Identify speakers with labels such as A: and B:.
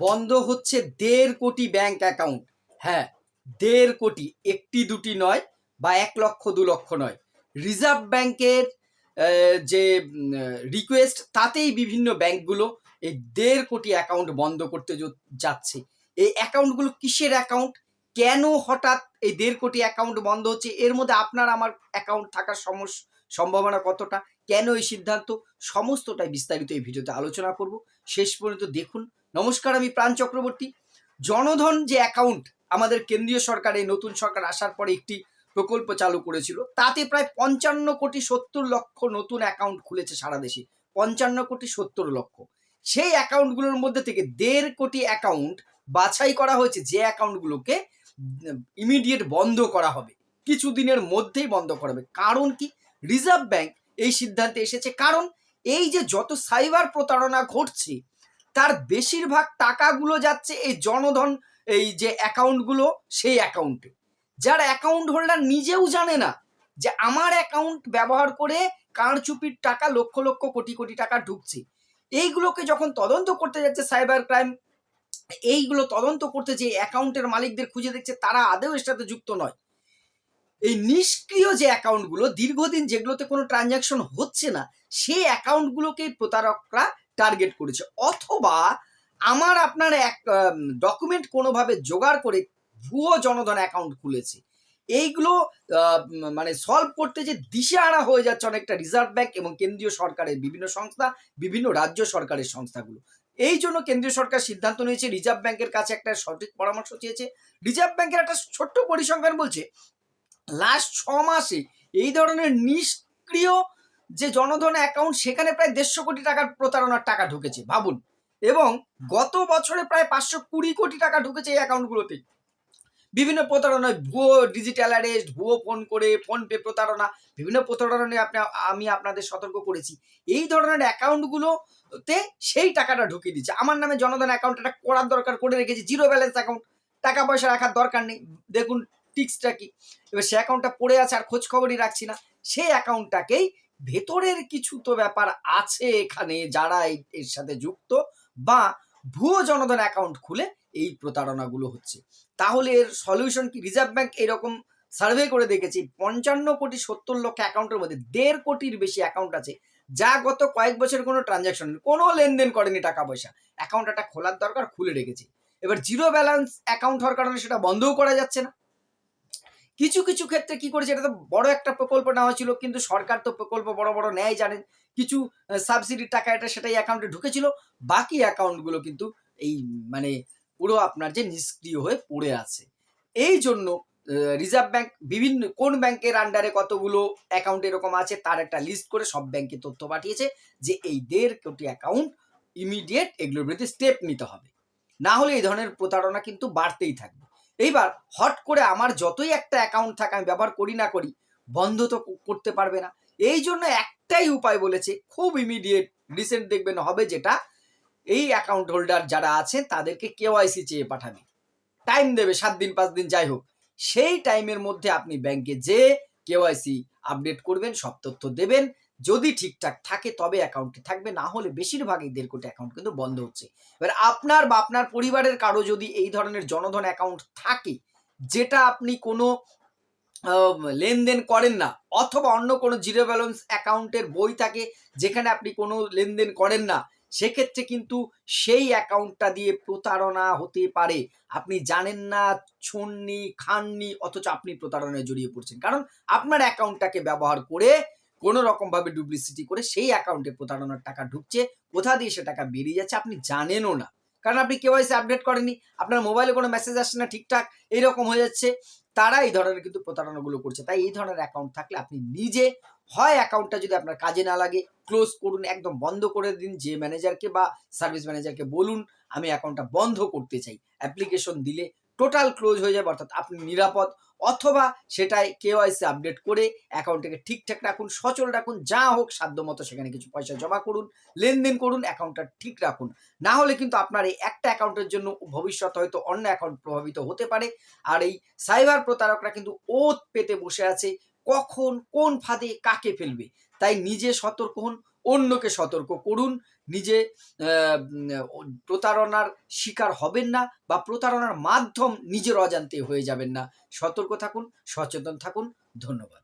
A: বন্ধ হচ্ছে দেড় কোটি ব্যাংক অ্যাকাউন্ট হ্যাঁ দেড় কোটি, একটি দুটি নয় বা এক লক্ষ, দু লক্ষ নয়। রিজার্ভ ব্যাংকের যে রিকোয়েস্ট তাতেই বিভিন্ন ব্যাংকগুলো এই দেড় কোটি অ্যাকাউন্ট বন্ধ করতে যাচ্ছে। এই অ্যাকাউন্টগুলো কিসের অ্যাকাউন্ট কেন হঠাৎ এই দেড় কোটি অ্যাকাউন্ট বন্ধ হচ্ছে? এর মধ্যে আপনার আমার অ্যাকাউন্ট থাকার সমস, সম্ভাবনা কতটা? কেন এই সিদ্ধান্ত? সমস্তটাই বিস্তারিত এই ভিডিওতে আলোচনা করব। শেষ পর্যন্ত দেখুন। নমস্কার, আমি প্রাণ চক্রবর্তী। জনধন যে অ্যাকাউন্ট আমাদের কেন্দ্রীয় সরকার এই নতুন সরকার আসার পরে একটি প্রকল্প চালু করেছিল, তাতে প্রায় পঞ্চান্ন কোটি সত্তর লক্ষ নতুন অ্যাকাউন্ট খুলেছে সারা দেশে। পঞ্চান্ন কোটি সত্তর লক্ষ। সেই অ্যাকাউন্টগুলোর মধ্যে থেকে দেড় কোটি অ্যাকাউন্ট বাছাই করা হয়েছে, যে অ্যাকাউন্টগুলোকে ইমিডিয়েট বন্ধ করা হবে। কিছুদিনের মধ্যেই বন্ধ করা হবে। কারণ কি? রিজার্ভ ব্যাংক এই সিদ্ধান্তে এসেছে। কারণ এই যে যত সাইবার প্রতারণা ঘটছে তার বেশিরভাগ টাকাগুলো যাচ্ছে এই জনধন, এই যে অ্যাকাউন্টগুলো, সেই অ্যাকাউন্টে। যার অ্যাকাউন্ট হোল্ডার নিজেও জানে না যে আমার অ্যাকাউন্ট ব্যবহার করে কারচুপির টাকা লক্ষ লক্ষ কোটি কোটি টাকা ঢুকছে। এইগুলোকে যখন তদন্ত করতে যাচ্ছে সাইবার ক্রাইম, এইগুলো তদন্ত করতে যে অ্যাকাউন্টের মালিকদের খুঁজে দেখছে, তারা আদেও এর সাথে যুক্ত নয়। এই নিষ্ক্রিয় যে অ্যাকাউন্টগুলো, দীর্ঘদিন যেগুলোতে কোনো ট্রানজ্যাকশন হচ্ছে না, সেই অ্যাকাউন্টগুলোকেই প্রতারকরা টার্গেট করেছে। অথবা আমার আপনার এক ডকুমেন্ট কোনোভাবে জোগাড় করে ভুয়ো জনধন অ্যাকাউন্ট খুলেছে। এইগুলো মানে সলভ করতে যে দিশে দিশেহারা হয়ে যাচ্ছে অনেকটা রিজার্ভ ব্যাংক এবং কেন্দ্রীয় সরকারের বিভিন্ন সংস্থা, বিভিন্ন রাজ্য সরকারের সংস্থাগুলো। এই জন্য কেন্দ্রীয় সরকার সিদ্ধান্ত নিয়েছে রিজার্ভ ব্যাংকের কাছে একটা সঠিক পরামর্শ চেয়েছে। রিজার্ভ ব্যাংকের একটা ছোট্ট পরিসংখ্যান বলছে লাস্ট ছ মাসে এই ধরনের নিষ্ক্রিয় যে জনধন অ্যাকাউন্ট সেখানে প্রায় দেড়শো কোটি টাকার প্রতারণার টাকা ঢুকেছে ভাবুন। এবং গত বছরে প্রায় পাঁচশো কুড়ি কোটি টাকা ঢুকেছে এই অ্যাকাউন্টগুলোতে বিভিন্ন প্রতারণায় ভুয়ো ডিজিটাল অ্যারেস্ট ভুয়ো ফোন করে ফোন পে প্রতারণা বিভিন্ন প্রতারণা নিয়ে আপনি আমি আপনাদের সতর্ক করেছি। এই ধরনের অ্যাকাউন্টগুলোতে সেই টাকাটা ঢুকিয়ে দিচ্ছে আমার নামে জনধন অ্যাকাউন্ট একটা করার দরকার করে রেখেছি জিরো ব্যালেন্স অ্যাকাউন্ট টাকা পয়সা রাখার দরকার নেই। দেখুন টিক্সটা কি? এবার সে অ্যাকাউন্টটা পড়ে আছে আর খোঁজ খবরই রাখছি না। সেই অ্যাকাউন্টটাকেই ভেতরের কিছু তো ব্যাপার আছে এখানে যারা এর সাথে যুক্ত বা ভুয়ো জনধন অ্যাকাউন্ট খুলে এই প্রতারণাগুলো হচ্ছে। তাহলে এর সলিউশন কি? রিজার্ভ ব্যাংক এরকম সার্ভে করে দেখেছি, পঞ্চান্ন কোটি সত্তর লক্ষ অ্যাকাউন্টের মধ্যে দেড় কোটির বেশি অ্যাকাউন্ট আছে, যা গত কয়েক বছর কোনো ট্রানজ্যাকশন কোনো লেনদেন করেনি টাকা পয়সা অ্যাকাউন্ট একটা খোলার দরকার, খুলে রেখেছি। এবার জিরো ব্যালেন্স অ্যাকাউন্ট হওয়ার কারণে সেটা বন্ধও করা যাচ্ছে না। কিছু কিছু ক্ষেত্রে কি করেছে? এটা তো বড় একটা প্রকল্প নেওয়া ছিল কিন্তু সরকার তো প্রকল্প বড় বড় নেয় জানেন। কিছু সাবসিডির টাকা এটা সেটাই অ্যাকাউন্টে ঢুকেছিল, বাকি অ্যাকাউন্টগুলো কিন্তু এই মানে পুরো আপনার যে নিষ্ক্রিয় হয়ে পড়ে আছে। এই জন্য রিজার্ভ ব্যাংক বিভিন্ন, কোন ব্যাংকের আন্ডারে কতগুলো অ্যাকাউন্ট এরকম আছে, তার একটা লিস্ট করে সব ব্যাংকে তথ্য পাঠিয়েছে, যে এই দেড় কোটি অ্যাকাউন্ট ইমিডিয়েট এগুলোর বিরুদ্ধে স্টেপ নিতে হবে। না হলে এই ধরনের প্রতারণা কিন্তু বাড়তেই থাকবে। এইবার হট করে আমার যতই একটা অ্যাকাউন্ট থাকে, আমি ব্যবহার করি না করি, বন্ধ তো করতে পারবে না। এই জন্য একটাই উপায় বলেছে, খুব ইমিডিয়েট রিসেন্ট দেখবেন হবে যেটা, এই অ্যাকাউন্ট হোল্ডার যারা আছেন, তাদেরকে কেওয়াইসি চেয়ে পাঠাবে। টাইম দেবে, সাত দিন, পাঁচ দিন, যাই হোক। সেই টাইমের মধ্যে আপনি ব্যাংকে যে কেওয়াইসি আপডেট করবেন, সব তথ্য দেবেন যদি ঠিকঠাক থাকে তবে অ্যাকাউন্টে থাকবে, না হলে বেশিরভাগই দেড় কোটি অ্যাকাউন্ট কিন্তু বন্ধ হচ্ছে। এবার আপনার বা আপনার পরিবারের কারও যদি এই ধরনের জনধন অ্যাকাউন্ট থাকে, যেটা আপনি কোনো লেনদেন করেন না, অথবা অন্য কোনো জিরো ব্যালেন্স অ্যাকাউন্টের বই থাকে, যেখানে আপনি কোনো লেনদেন করেন না, সেক্ষেত্রে কিন্তু সেই অ্যাকাউন্টটা দিয়ে প্রতারণা হতে পারে। আপনি জানেন না, ছন্নি, খাননি, অথচ আপনি প্রতারণায় জড়িয়ে পড়ছেন। কারণ আপনার অ্যাকাউন্টটাকে ব্যবহার করে কোনো রকমভাবে ডুপ্লিসিটি করে সেই অ্যাকাউন্টে প্রতারণার টাকা ঢুকছে, কোথা দিয়ে সে টাকা বেরিয়ে যাচ্ছে আপনি জানেনও না। কারণ আপনি কেওয়াইসি আপডেট করেননি, আপনার মোবাইলে কোনো মেসেজ আসছে না ঠিকঠাক, এইরকম হয়ে যাচ্ছে। তারা এই ধরনের কিন্তু প্রতারণাগুলো করছে, তাই এই ধরনের অ্যাকাউন্ট থাকলে আপনি নিজে হয় অ্যাকাউন্টটা যদি আপনার কাজে না লাগে ক্লোজ করুন, একদম বন্ধ করে দিন, যে ম্যানেজারকে বা সার্ভিস ম্যানেজারকে বলুন, আমি অ্যাকাউন্টটা বন্ধ করতে চাই। অ্যাপ্লিকেশন দিলে টোটাল ক্লোজ হয়ে যাবে, অর্থাৎ আপনি নিরাপদ, অথবা সেটাই কেওয়াইসি আপডেট করে অ্যাকাউন্টটাকে ঠিকঠাক রাখুন, সচল রাখুন, যা হোক সাধ্য মতো সেখানে কিছু পয়সা জমা করুন, লেনদেন করুন অ্যাকাউন্টটা ঠিক রাখুন। না হলে কিন্তু আপনার এই একটা অ্যাকাউন্টের জন্য ভবিষ্যৎ হয়তো অন্য অ্যাকাউন্ট প্রভাবিত হতে পারে, আর এই সাইবার প্রতারকরা কিন্তু ওত পেতে বসে আছে, কখন, কোন ফাঁদে, কাকে ফেলবে? তাই নিজে সতর্ক হন, অন্যকে সতর্ক করুন নিজে প্রতারণার শিকার হবেন না বা প্রতারণার মাধ্যম নিজের অজান্তে হয়ে যাবেন না। সতর্ক থাকুন, সচেতন থাকুন। ধন্যবাদ।